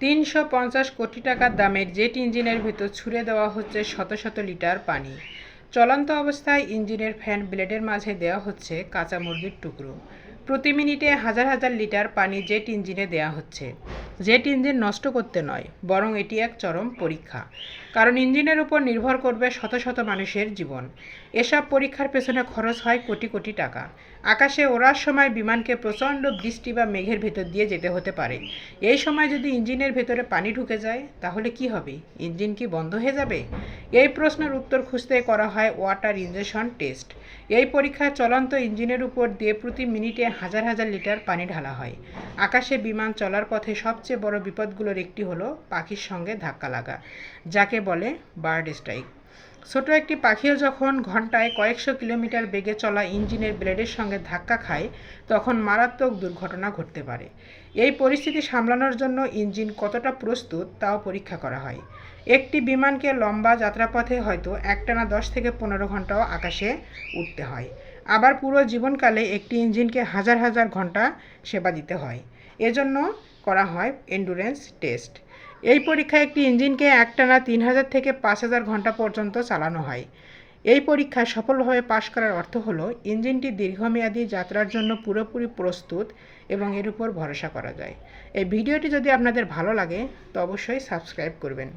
তিনশো পঞ্চাশ কোটি টাকার দামের জেট ইঞ্জিনের ভেতর ছুড়ে দেওয়া হচ্ছে শত শত লিটার পানি। চলন্ত অবস্থায় ইঞ্জিনের ফ্যান ব্লেডের মাঝে দেওয়া হচ্ছে কাঁচা মুরগির টুকরো। প্রতি মিনিটে হাজার হাজার লিটার পানি জেট ইঞ্জিনে দেওয়া হচ্ছে। জেট ইঞ্জিন নষ্ট করতে নয়, বরং এটি এক চরম পরীক্ষা। কারণ ইঞ্জিনের উপর নির্ভর করবে শত শত মানুষের জীবন। এসব পরীক্ষার পেছনে খরচ হয় কোটি কোটি টাকা। আকাশে ওড়ার সময় বিমানকে প্রচণ্ড বৃষ্টি বা মেঘের ভেতর দিয়ে যেতে হতে পারে। এই সময় যদি ইঞ্জিনের ভেতরে পানি ঢুকে যায়, তাহলে কি হবে? ইঞ্জিন কি বন্ধ হয়ে যাবে? এই প্রশ্নের উত্তর খুঁজতে করা হয় ওয়াটার ইঞ্জেকশন টেস্ট। এই পরীক্ষায় চলন্ত ইঞ্জিনের উপর দিয়ে প্রতি মিনিটে হাজার হাজার লিটার পানি ঢালা হয়। আকাশে বিমান চলার পথে সবচেয়ে বড় বিপদগুলোর একটি হলো পাখির সঙ্গে ধাক্কা লাগা, যাকে বলে বার্ড স্ট্রাইক। ছোট একটি পাখিও যখন ঘন্টায় কয়েকশো কিলোমিটার বেগে চলা ইঞ্জিনের ব্লেডের সঙ্গে ধাক্কা খায়, তখন মারাত্মক দুর্ঘটনা ঘটতে পারে। এই পরিস্থিতি সামলানোর জন্য ইঞ্জিন কতটা প্রস্তুত তাও পরীক্ষা করা হয়। একটি বিমানকে লম্বা যাত্রাপথে হয়তো একটানা দশ থেকে পনেরো ঘন্টাও আকাশে উঠতে হয়। আবার পুরো জীবনকালে একটি ইঞ্জিনকে হাজার হাজার ঘণ্টা সেবা দিতে হয়। এজন্য করা হয় এন্ডুরেন্স টেস্ট এই পরীক্ষায় একটি ইঞ্জিনকে একটানা তিন হাজার থেকে পাঁচ হাজার ঘণ্টা পর্যন্ত চালানো হয়। এই পরীক্ষায় সফলভাবে পাশ করার অর্থ হল, ইঞ্জিনটি দীর্ঘমেয়াদী যাত্রার জন্য পুরোপুরি প্রস্তুত এবং এর উপর ভরসা করা যায়। এই ভিডিওটি যদি আপনাদের ভালো লাগে, তো অবশ্যই সাবস্ক্রাইব করবেন।